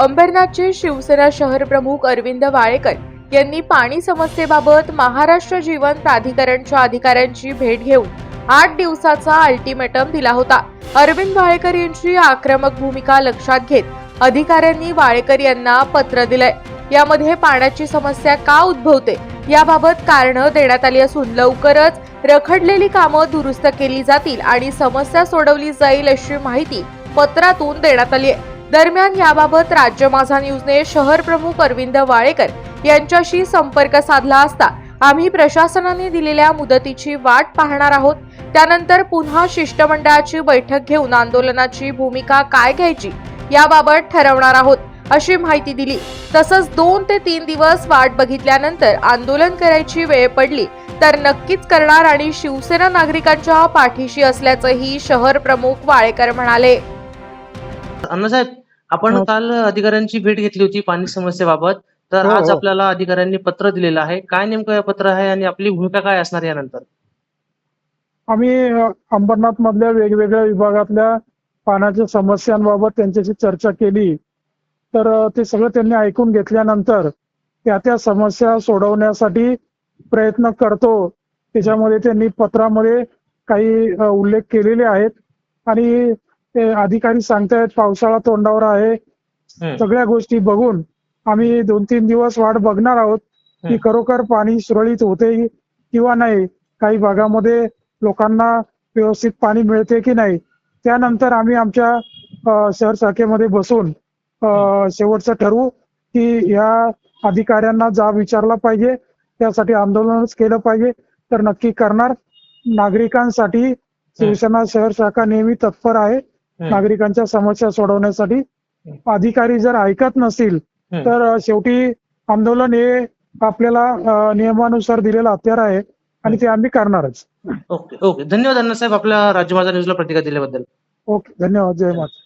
अंबरनाथचे शिवसेना शहर प्रमुख अरविंद वाळेकर यांनी पाणी समस्येबाबत महाराष्ट्र जीवन प्राधिकरणच्या अधिकाऱ्यांची भेट घेऊन आठ दिवसाचा अल्टिमेटम दिला होता. अरविंद वाळेकर यांची आक्रमक भूमिका लक्षात घेत अधिकाऱ्यांनी वाळेकर यांना पत्र दिलंय. यामध्ये पाण्याची समस्या का उद्भवते याबाबत कारणं देण्यात आली असून लवकरच रखडलेली कामं दुरुस्त केली जातील आणि समस्या सोडवली जाईल अशी माहिती पत्रातून देण्यात आली आहे दरम्यान याबाबत राज्य माझा न्यूजने शहर प्रमुख अरविंद वाळेकर यांच्याशी संपर्क साधला असता आम्ही प्रशासनाने दिलेल्या मुदतीची वाट पाहणार आहोत. त्यानंतर पुन्हा शिष्टमंडळाची बैठक घेऊन आंदोलनाची भूमिका काय घ्यायची याबाबत ठरवणार आहोत अशी माहिती दिली. तसंच दोन ते तीन दिवस वाट बघितल्यानंतर आंदोलन करायची वेळ पडली तर नक्कीच करणार आणि शिवसेना नागरिकांच्या पाठीशी असल्याचंही शहर प्रमुख वाळेकर म्हणाले. अण्णासाहेब आपण हो. काल अधिकाऱ्यांची भेट घेतली होती पाणी समस्येबाबत. तर हो, आज हो. आपल्याला अधिकाऱ्यांनी पत्र दिलेलं आहे. काय नेमकं हे पत्र आहे आणि आपली भूमिका काय असणार यानंतर? आम्ही अंबरनाथ मधल्या वेगवेगळ्या विभागातल्या पाण्याच्या समस्यांबाबत त्यांच्याशी चर्चा केली. तर अ, ते सगळं त्यांनी ऐकून घेतल्यानंतर त्या त्या समस्या सोडवण्यासाठी प्रयत्न करतो. त्याच्यामध्ये त्यांनी पत्रामध्ये काही अ, उल्लेख केलेले आहेत. आणि ते अधिकारी सांगतायत पावसाळा तोंडावर आहे. सगळ्या गोष्टी बघून आम्ही दोन तीन दिवस वाट बघणार आहोत की. खरोखर पाणी सुरळीत होते किंवा नाही. काही भागामध्ये लोकांना व्यवस्थित पाणी मिळते की नाही. त्यानंतर आम्ही आमच्या शहर शाखेमध्ये बसून शेवटचं ठरवू की या अधिकाऱ्यांना जाब विचारला पाहिजे. त्यासाठी आंदोलनच केलं पाहिजे. तर नक्की करणार. नागरिकांसाठी शिवसेना शहर शाखा नेहमी तत्पर आहे. नागरिकांच्या समस्या सोडवण्यासाठी अधिकारी जर ऐकत नसतील. तर शेवटी आंदोलन हे आपल्याला नियमानुसार दिलेलं हत्यार आहे आणि ते आम्ही करणारच. Okay okay. धन्यवाद अण्णासाहेब आपल्या राज्य माझा न्यूजला प्रतिक्रिया दिल्याबद्दल. ओके. धन्यवाद. जय माता